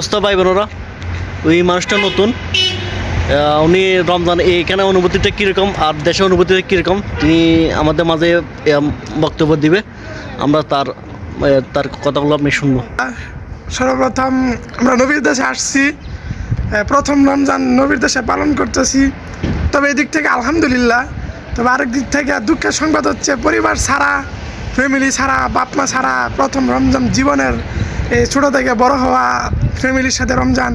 অবস্থা ভাই বোনেরা ওই মানুষটা নতুন। উনি রমজান এইখানে অনুভূতিটা কীরকম আর দেশের অনুভূতিটা কীরকম, তিনি আমাদের মাঝে বক্তব্য দিবে। আমরা তার তার কথাগুলো আপনি শুনব। সর্বপ্রথম আমরা নবীর দেশে আসছি। প্রথম রমজান নবীর দেশে পালন করতেছি। তবে এদিক থেকে আলহামদুলিল্লাহ। তবে আরেক দিক থেকে দুঃখের সংবাদ হচ্ছে, পরিবার ছাড়া ফ্যামিলি ছাড়া, বাপমা ছাড়া প্রথম রমজান জীবনের এই ছোটো থেকে বড় হওয়া ফ্যামিলির সাথে রমজান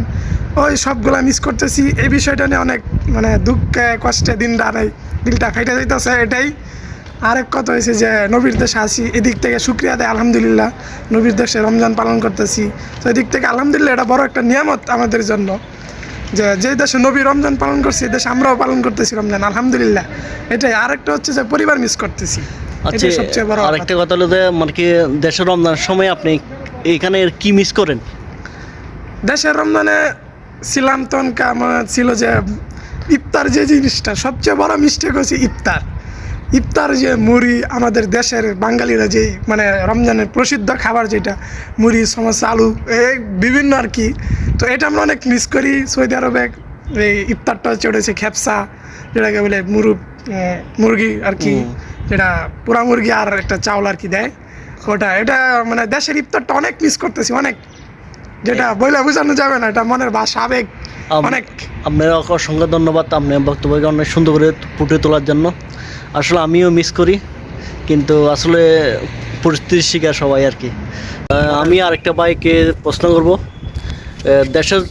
ওই সবগুলা মিস করতেছি। এই বিষয়টা নিয়ে অনেক মানে দুঃখে কষ্টে দিন নেই দিলটা ফেটে যাইতেছে এটাই। আরেক কথা হয়েছে যে নবীর দেশে আসি এদিক থেকে শুক্রিয়া দেয় আলহামদুলিল্লাহ নবীর দেশে রমজান পালন করতেছি। তো এদিক থেকে আলহামদুলিল্লাহ এটা বড় একটা নিয়ামত আমাদের জন্য। যে যে দেশে নবী রমজান পালন করছি এই দেশে আমরাও পালন করতেছি রমজান আলহামদুলিল্লাহ। এটাই। আরেকটা হচ্ছে যে পরিবার মিস করতেছি। আচ্ছা সবচেয়ে বড় আরেকটা কথা হলো যে মানে কি দেশের রমজানের সময় আপনি এখানে কি মিস করেন? দেশের রমজানে ছিলাম তখন কেমন ছিল যে ইফতার যে জিনিসটা সবচেয়ে বড় মিস্টেক হচ্ছে ইফতার। ইফতার যে মুড়ি আমাদের দেশের বাঙালিরা যে মানে রমজানের প্রসিদ্ধ খাবার যেটা মুড়ি সমস্যা আলু এই বিভিন্ন আর কি। তো এটা আমরা অনেক মিস করি সৌদি আরবে। এই ইফতারটা চড়েছে খেপসা যেটাকে বলে মুরু মুরগি আর কি। যেটা পুরা মুরগি আর একটা চাউল আর কি দেয়। ওটা এটা মানে দেশের ইফতারটা অনেক মিস করতেছি অনেক। যেটা বইলে বোঝানো যাবে না এটা মনের ভাষা আবেগ অনেক। আপনার অসংখ্য ধন্যবাদ আপনি বক্তব্যকে অনেক সুন্দর করে ফুটে তোলার জন্য। আসলে আমিও মিস করি কিন্তু আসলে পরিস্থিতির শিকার সবাই আর কি। আমি আরেকটা বাইকে প্রশ্ন করব দেশের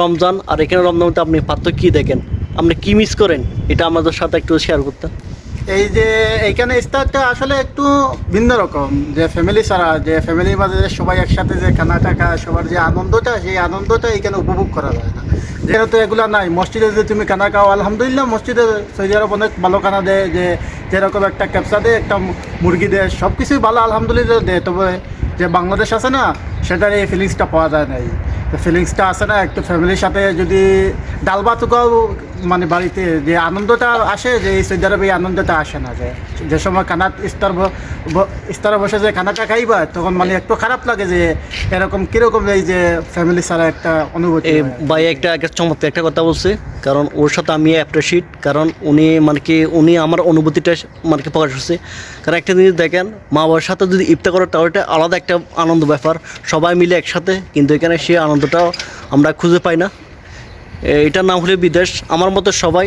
রমজান আর এখানে রমজানতে আপনি পার্থক্য কী দেখেন? আপনি কি মিস করেন? এটা আমাদের সাথে একটু শেয়ার করতেন। এই যে এইখানে স্টারটা আসলে একটু ভিন্ন রকম। যে ফ্যামিলি ছাড়া, যে ফ্যামিলির মাঝে যে সবাই একসাথে যে খানা টাকা, সবার যে আনন্দটা, সেই আনন্দটা এখানে উপভোগ করা যায় না। যেহেতু এগুলো নাই। মসজিদে যে তুমি খানা খাও, আলহামদুলিল্লাহ মসজিদে সৌদি আরব অনেক ভালো খানা দেয়, যে যেরকম একটা ক্যাপসা দেয়, একটা মুরগি দেয় সব কিছুই ভালো আলহামদুলিল্লাহ দেয়। তবে যে বাংলাদেশ আছে না, সেটার এই ফিলিংসটা পাওয়া যায় নাই। ফিলিংসটা আছে না, একটু ফ্যামিলির সাথে যদি ডাল ভাতও মানে বাড়িতে যে আনন্দটা আসে যে এই সৌদি আরবে এই আনন্দটা আসে না যে যে সময় খানা ইস্তার ব- ব- বসে যে খানাটা খাইবা তখন মানে একটু খারাপ লাগে যে এরকম কীরকম এই যে ফ্যামিলি ছাড়া একটা অনুভূতি ভাই একটা একটা চমৎকার একটা কথা বলছে কারণ ওর সাথে আমি অ্যাপ্রিসিয়েট কারণ উনি মানে কি উনি আমার অনুভূতিটা মানে কি প্রকাশ করছে। কারণ একটা জিনিস দেখেন মা বাবার সাথে যদি ইফতার করে তাহলে এটা আলাদা একটা আনন্দ ব্যাপার সবাই মিলে একসাথে কিন্তু এখানে সেই আনন্দটাও আমরা খুঁজে পাই না। এটার নাম হলে বিদেশ। আমার মতো সবাই